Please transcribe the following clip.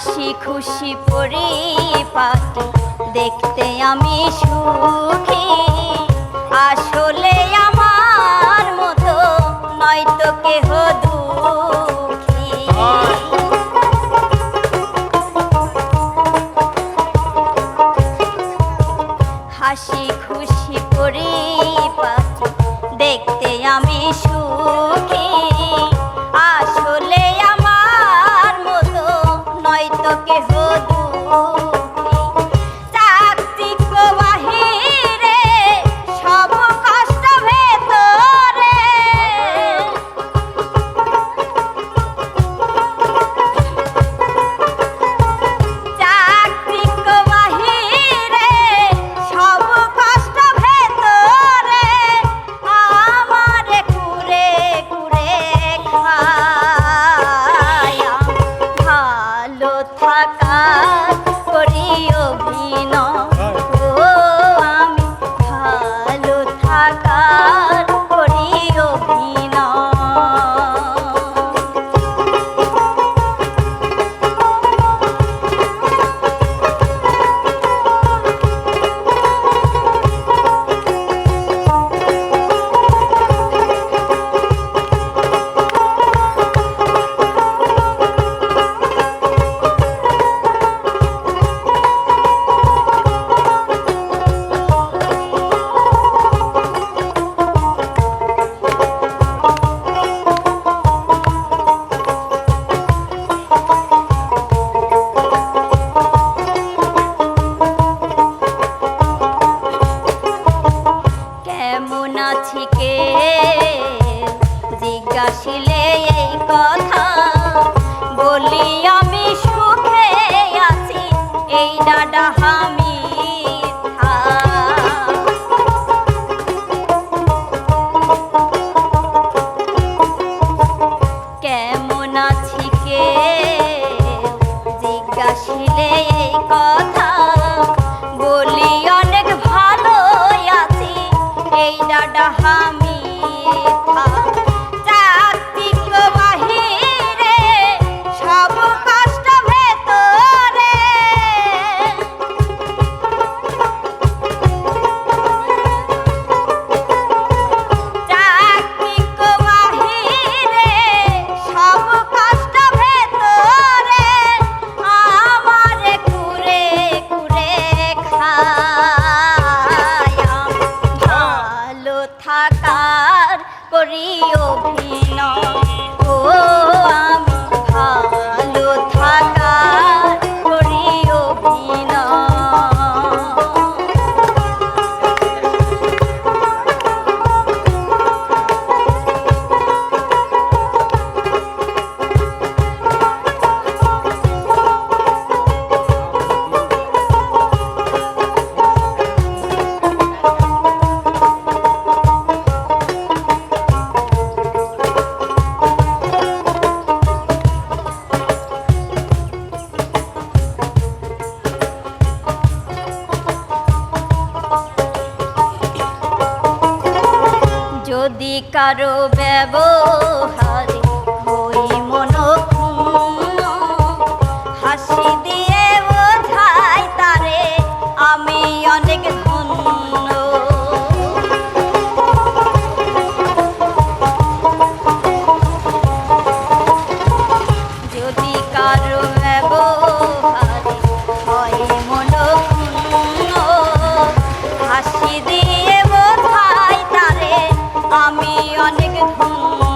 হাসি খুশি পরি পাখি দেখতে আমি সুখী। আসলে আমার মতো নয়তো কেহ দূর আসিলে এই কথা। বলি, আমি সুখে আছি, এই ডাডা আমি কেমন আছি কে? জিজ্ঞাসিলে এই কথা। যদি কারও ব্যবহারে ওই মন হাসি দিয়ে বোঝাই তারে আমি অনেক যদি কারও ব্যবহার it home.